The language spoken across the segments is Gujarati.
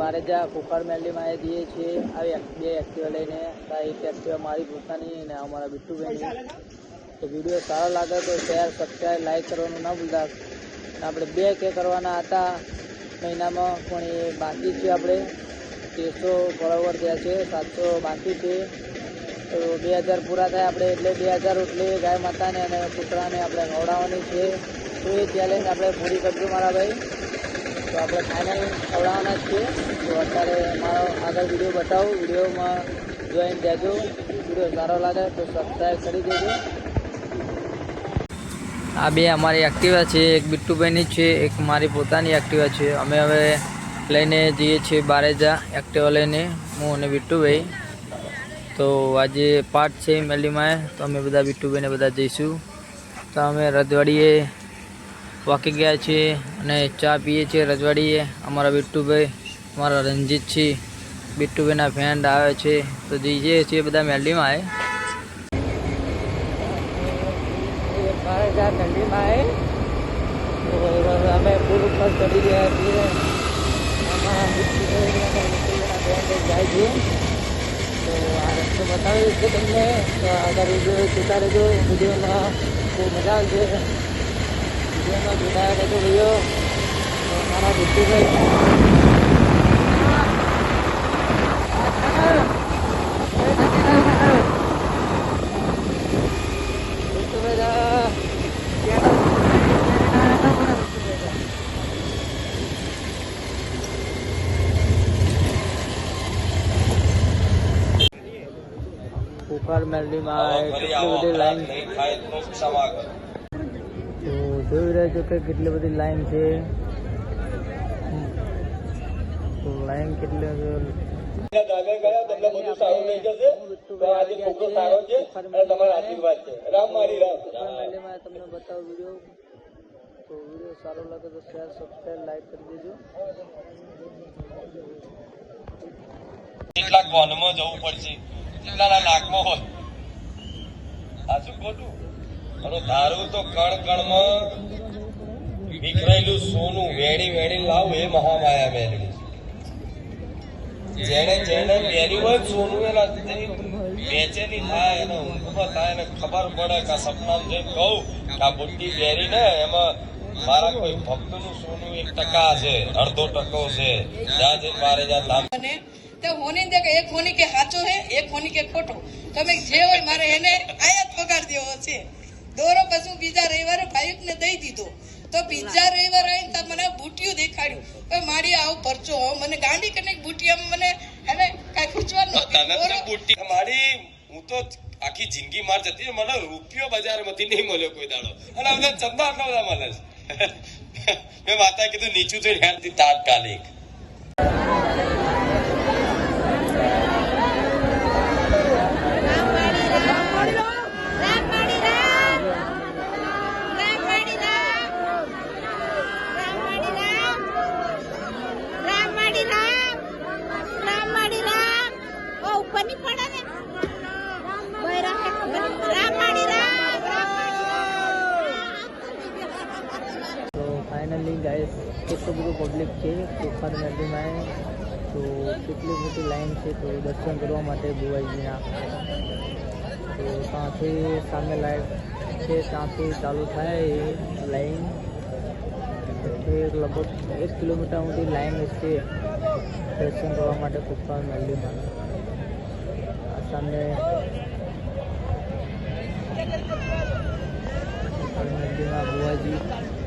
બારેજા કુકર મેલડીમાં એ જઈએ છીએ, આવી બે એક્ટિવા લઈને એક એક્ટિવા મારી પોતાની અને અમારા બિટ્ટુભાઈની. તો વીડિયો સારો લાગે તો શેર સબસ્ક્રાઈબ લાઈક કરવાનું ના ભૂલતા. આપણે બે કે કરવાના હતા મહિનામાં, પણ એ બાકી છે આપણે. તેરસો ફોલોવર થયા છે, સાતસો બાકી છે. તો બે હજાર પૂરા થાય આપણે, એટલે બે હજાર રોટલી ગાય માતાને અને કૂતરાને આપણે ખવડાવવાની છે. તો એ ચેલેન્જ આપણે પૂરી કરશું મારા ભાઈ. તો આપણે ફાઇનલ ખવડાવવાના છીએ. તો અત્યારે મારો આગળ વીડિયો બતાવું. વિડીયોમાં જોઈન દેજો વીડિયો સારો લાગે તો સબસ્ક્રાઈબ કરી દેજો. આ બે અમારી એક્ટિવા છે. એક બિટ્ટુભાઈની છે, એક મારી પોતાની એક્ટિવા છે. અમે હવે લઈને જઈએ છીએ બારેજા એક્ટિવા લઈને, હું અને બિટ્ટુભાઈ. તો આજે પાઠ છે મેલીમાં, તો અમે બધા બિટ્ટુભાઈને બધા જઈશું. તો અમે રજવાડીએ વાકી ગયા છીએ અને ચા પીએ છીએ, રજવાડીએ. અમારા બિટ્ટુભાઈ, અમારા રંજીત છે. બિટ્ટુભાઈના ફ્રેન્ડ આવે છે. તો જઈએ છીએ બધા મેલડીમાં આવે મેલડીમાં અમે પુલ ઉપર ચડી ગયા છીએ. તો આ છે તમને તો આગળ વીડિયો જોતા વિડીયોમાં બહુ મજા આવશે વિડીયોમાં જોડાયા રહેજો ભાઈઓ મારા બુદ્ધિભાઈ કુકર મેલડીમાં કેટલી બધી લાઈન જોઈ રહ્યા છો કે કેટલી બધી લાઈન છે. તો લાઈન કેટલી ધામે ગયા તમને બધું સારું થઈ જશે. તો આજે છોકરો સારો છે અને તમારા આશીર્વાદ છે. રામ મારી રામ. તમને બતાવું વીડિયો તો વીડિયો સારો લાગે તો શેર સબસ્ક્રાઈબ લાઈક કરી દેજો. લાખ વનમાં જવું પડશે. કેટલાના લાખમાં હોય? આ શું ખોટું? અને ધારું તો કણ કણમાં વિખરાયેલું સોનું વેણી વેણી લાવું એ મહામાયા મેળવી જેને જેને પહેર્યું હોય સોનું, એના બેચેની થાય, એને ઊંઘમાં થાય, એને ખબર પડે કે સપનામાં જઈને કહું કે આ બુટ્ટી ને એમાં મારા કોઈ ભક્તનું સોનું એક ટકા છે, અડધો ટકો છે. જ્યાં જઈને મારે જ્યાં ધામ. તો હોની દે કે એક હોની કે સાચો હે એક હોની કે ખોટો. તમે જે હોય મારે એને આયાત પગાર દેવો છે. દોરો પછી બીજા રવિવારે ભાઈકને દઈ દીધો. તો બીજા રવિવારે આવીને મને બુટિયું દેખાડ્યું. ભાઈ મારી આવો પરચો હો. મને ગાંડી કને બુટિયા મને એને કાંઈ ખૂંચવાનું તો મારી હું તો આખી જિંદગી માર જતી મને રૂપિયો બજારમાંથી નહીં મળ્યો કોઈ દાડો. અને હવે ચંદા આટલા બધા મળે છે. મેં માતા કીધું નીચું થઈને હેરતી તાત્કાલિક તો ફાઇનલી ગાઈસ કેટલું બધું પબ્લિક છે કુકર મેલડીમાં તો કેટલી મોટી લાઈન છે તો દર્શન કરવા માટે ભુવાજીના તો ત્યાંથી સામે લાઈટ છે ત્યાંથી ચાલુ થાય એ લાઈન પછી લગભગ એક કિલોમીટર સુધી લાઈન છે દર્શન કરવા માટે કુકર મેલડીમાં આ સામે કુકર મેલડીમાં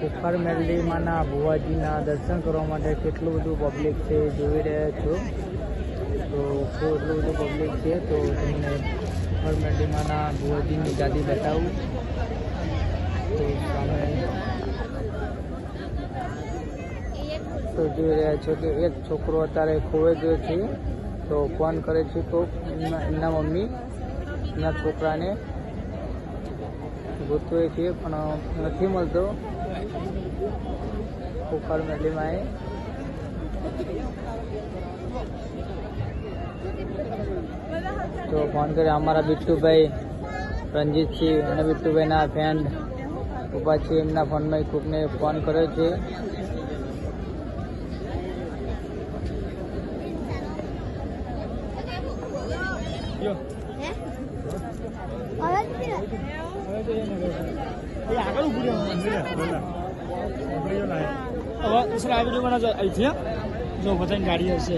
કુકર મેલડીમાંના ભુવાજીના દર્શન કરવા માટે કેટલું બધું પબ્લિક છે જોઈ રહ્યા છો. તો એટલું બધું પબ્લિક છે? તો તમને કુકર મેલડીમાંના ભુવાજીની ગાદી બતાવું. તો સામે તો જોઈ રહ્યા છો કે એક છોકરો અત્યારે ખોવાઈ ગયો છે. તો ફોન કરે છે તો એમના મમ્મી, એમના છોકરાને ગોતવે છે, પણ નથી મળતો. કુકર મેલીમાં એ. તો ફોન કર્યો, અમારા બિટ્ટુભાઈ, રણજીતસિંહ અને બિટ્ટુભાઈના ફ્રેન્ડ ઊભા છે, એમના ફોનમાં કોકને ફોન કર્યો છે. હવે દુસરા આ વીડિયો બનાવજો અહીંથી. જો બધાની ગાડી હશે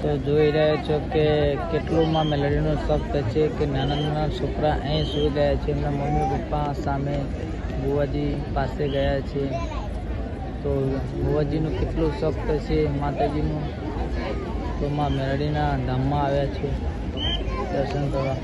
તો જોઈ રહ્યા છો કે કેટલું માં મેલેડીનો શબ્દ છે કે નાના નાના છોકરા અહીં સુઈ ગયા છે એમના મમ્મી પપ્પા સામે બુવાજી પાસે ગયા છે તો બુવાજીનું કેટલું શક્ત છે, માતાજીનું તો માં મેરડીના ધામમાં આવ્યા છે દર્શન કરવા.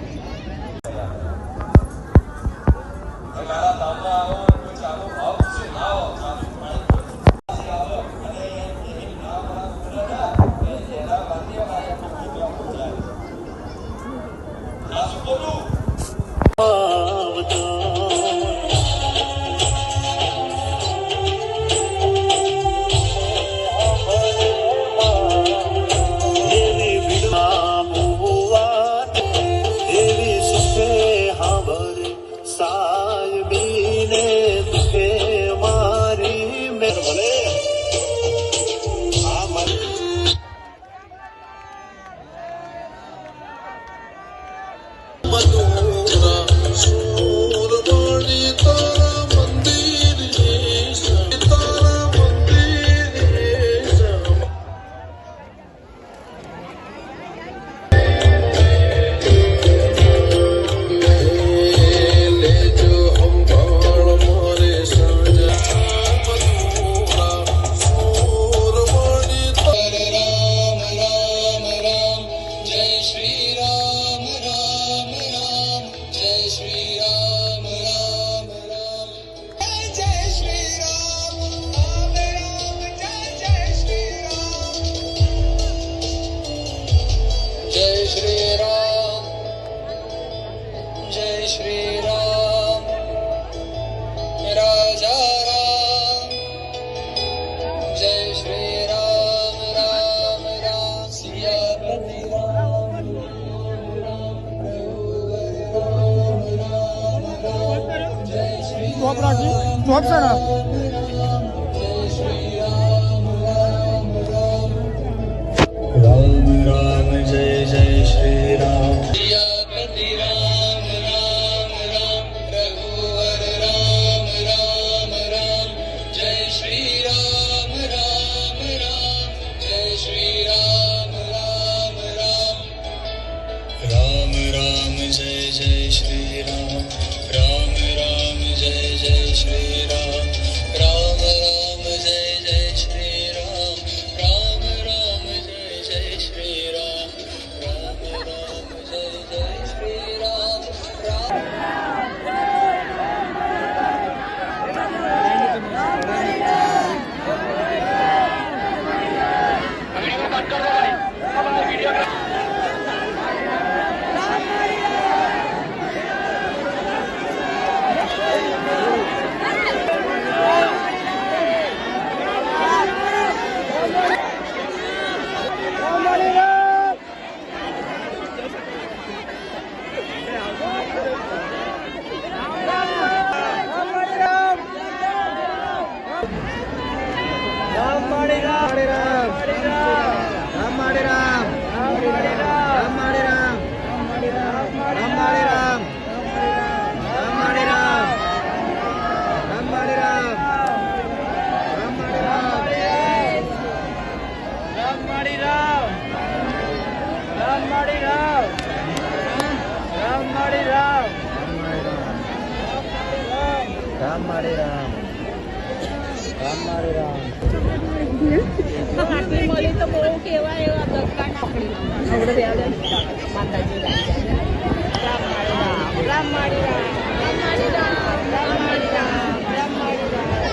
多漂亮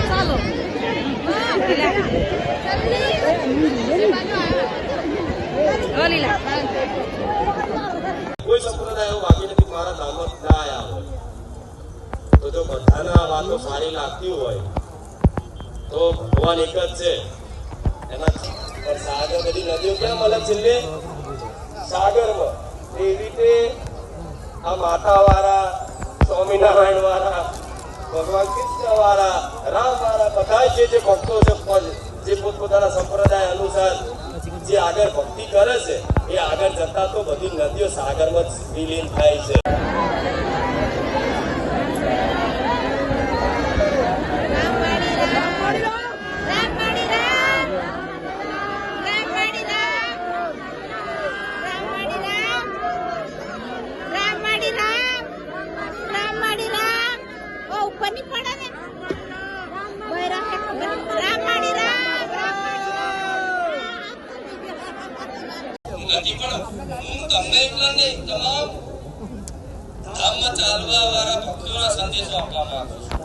ચાલો કોઈ સંપ્રદાય એવો નથી. મારા ધામમાં આયા હોય તો જો આ વાતો સારી લાગતી હોય તો ભગવાન એક જ છે એના પણ સાગર બધી નદીઓ કેમ અલગ છેલ્લે સાગરમાં. એવી રીતે આ માતાવાળા સ્વામિનારાયણ વાળા ભગવાન કૃષ્ણ વાળા રામ વાળા બધા જે જે ભક્તો છે જે પોતપોતાના સંપ્રદાય અનુસાર જે આગળ ભક્તિ કરે છે, એ આગળ જતા તો બધી નદીઓ સાગરમાં જ વિલીન થાય છે રામવાડી રામ રામવાડી રામ રામવાડી રામ રામવાડી રામ રામવાડી રામ ઓ ઉપરની પડે ને બૈરા કે ખબર નહીં. રામવાડી રામ રામવાડી રામ નથી પણ હું તમને એટલા નહીં તમામ ધામમાં